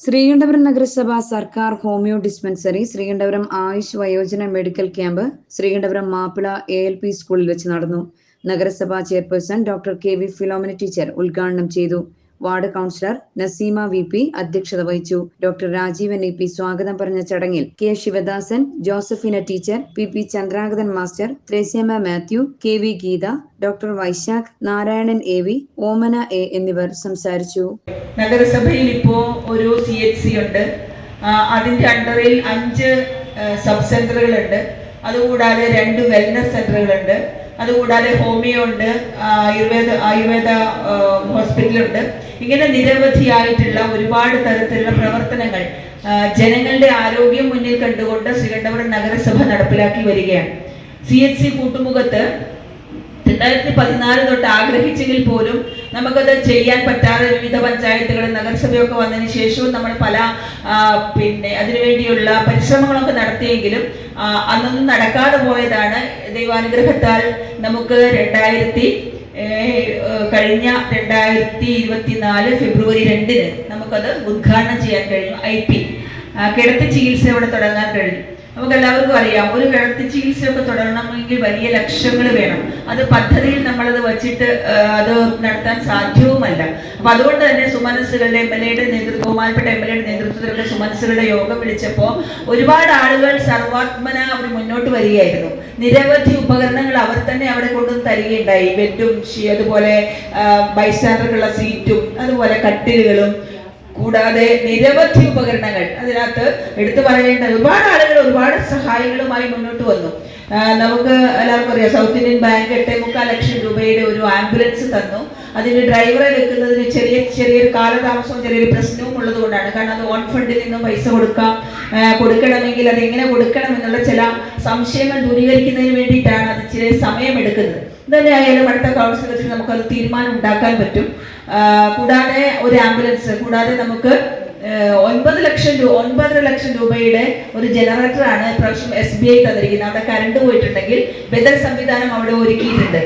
ശ്രീകണ്ഠപുരം നഗരസഭ സർക്കാർ homeo dispensary Sreekandapuram Ayush വയോജന medical camp Sreekandapuram Mappila A L P സ്കൂളിൽ വെച്ച് നടന്നു. നഗരസഭാ chairperson doctor K V Philomina teacher ഉദ്ഘാടനം ചെയ്തു. Ward councillor Naseema V P അധ്യക്ഷത വഹിച്ചു. ഡോക്ടർ രാജീവൻ ഇ പി സ്വാഗതം പറഞ്ഞ ചടങ്ങിൽ K Sivadasan Josephina teacher P P Chandragathan master Thresiamma Mathew K V Geetha doctor Vaishakh Narayanan A V Omana A എന്നിവർ സംസാരിച്ചു. നഗരസഭയിൽ ഇപ്പോ ഒരു സി എച്ച് സി ഉണ്ട്. അതിന്റെ അണ്ടറിൽ അഞ്ച് സബ് സെന്ററുകളുണ്ട് അതുകൂടാതെ രണ്ട് വെൽനസ് സെന്ററുകളുണ്ട്. അതുകൂടാതെ ഹോമിയോ ഉണ്ട്. ആയുർവേദ ആയുർവേദ ഹോസ്പിറ്റലുണ്ട്. ഇങ്ങനെ നിരവധിയായിട്ടുള്ള ഒരുപാട് തരത്തിലുള്ള പ്രവർത്തനങ്ങൾ ജനങ്ങളുടെ ആരോഗ്യം മുന്നിൽ കണ്ടുകൊണ്ട് ശ്രീകണ്ഠപുരം നഗരസഭ നടപ്പിലാക്കി വരികയാണ്. സി എച്ച് സി കൂട്ടുമുഖത്ത് രണ്ടായിരത്തി പതിനാല് തൊട്ട് ആഗ്രഹിച്ചെങ്കിൽ പോലും നമുക്കത് ചെയ്യാൻ പറ്റാതെ വിവിധ പഞ്ചായത്തുകൾ നഗരസഭയൊക്കെ വന്നതിന് ശേഷവും നമ്മൾ പല പിന്നെ അതിനുവേണ്ടിയുള്ള പരിശ്രമങ്ങളൊക്കെ നടത്തിയെങ്കിലും അന്നൊന്നും നടക്കാതെ പോയതാണ് ദൈവാനുഗ്രഹത്താൽ നമുക്ക് രണ്ടായിരത്തി കഴിഞ്ഞ രണ്ടായിരത്തി ഇരുപത്തിനാല് ഫെബ്രുവരി രണ്ടിന് നമുക്കത് ഉദ്ഘാടനം ചെയ്യാൻ കഴിഞ്ഞു. I P. കിടത്തി ചികിത്സ ഇവിടെ തുടങ്ങാൻ കഴിഞ്ഞു. നമുക്ക് എല്ലാവർക്കും അറിയാം ഒരു കിടത്തി ചികിത്സയൊക്കെ തുടരണമെങ്കിൽ വലിയ ലക്ഷ്യങ്ങൾ വേണം. അത് പദ്ധതിയിൽ നമ്മളത് വച്ചിട്ട് അത് നടത്താൻ സാധ്യവുമല്ല. അപ്പൊ അതുകൊണ്ട് തന്നെ സുമനസ്സുകളുടെ എം എൽ എയുടെ നേതൃത്വം ബഹുമാനപ്പെട്ട എം എൽ എയുടെ നേതൃത്വത്തിലുള്ള സുമനസ്സുകളുടെ യോഗം വിളിച്ചപ്പോൾ ഒരുപാട് ആളുകൾ സർവാത്മന അവർ മുന്നോട്ട് വരികയായിരുന്നു. നിരവധി ഉപകരണങ്ങൾ അവർ തന്നെ അവിടെ കൊണ്ടുവന്ന് തരികയുണ്ടായി. ബെഡും അതുപോലെ ബൈസ്റ്റാൻഡർക്കുള്ള സീറ്റും അതുപോലെ കട്ടിലുകളും കൂടാതെ നിരവധി ഉപകരണങ്ങൾ അതിനകത്ത് എടുത്തു പറയേണ്ട ഒരുപാട് ആളുകൾ ഒരുപാട് സഹായങ്ങളുമായി മുന്നോട്ട് വന്നു. നമുക്ക് എല്ലാവർക്കും അറിയാം സൗത്ത് ഇന്ത്യൻ ബാങ്ക് എട്ടേ മുക്കാൽ ലക്ഷം രൂപയുടെ ഒരു ആംബുലൻസ് തന്നു. അതിന് ഡ്രൈവറെ വെക്കുന്നതിന് ചെറിയ ചെറിയൊരു കാലതാമസവും ചെറിയൊരു പ്രശ്നവും ഉള്ളത് കൊണ്ടാണ് കാരണം അത് ഓൺ ഫണ്ടിൽ നിന്നും പൈസ കൊടുക്കാം. കൊടുക്കണമെങ്കിൽ അത് എങ്ങനെ കൊടുക്കണം എന്നുള്ള ചില സംശയങ്ങൾ ദൂരീകരിക്കുന്നതിന് വേണ്ടിയിട്ടാണ് അത് ചില സമയമെടുക്കുന്നത് ഇതന്നെ ആയാലും അടുത്ത കൗൺസിൽ വെച്ച് നമുക്കത് തീരുമാനം ഉണ്ടാക്കാൻ പറ്റും. കൂടാതെ ഒരു ആംബുലൻസ് കൂടാതെ നമുക്ക് ഒൻപത് ലക്ഷം രൂപ ഒൻപതര ലക്ഷം രൂപയുടെ ഒരു ജനറേറ്ററാണ് പ്രാവശ്യം എസ് ബി ഐ തന്നിരിക്കുന്നത്. അവിടെ കറണ്ട് പോയിട്ടുണ്ടെങ്കിൽ ബദൽ സംവിധാനം അവിടെ ഒരുക്കിയിട്ടുണ്ട്.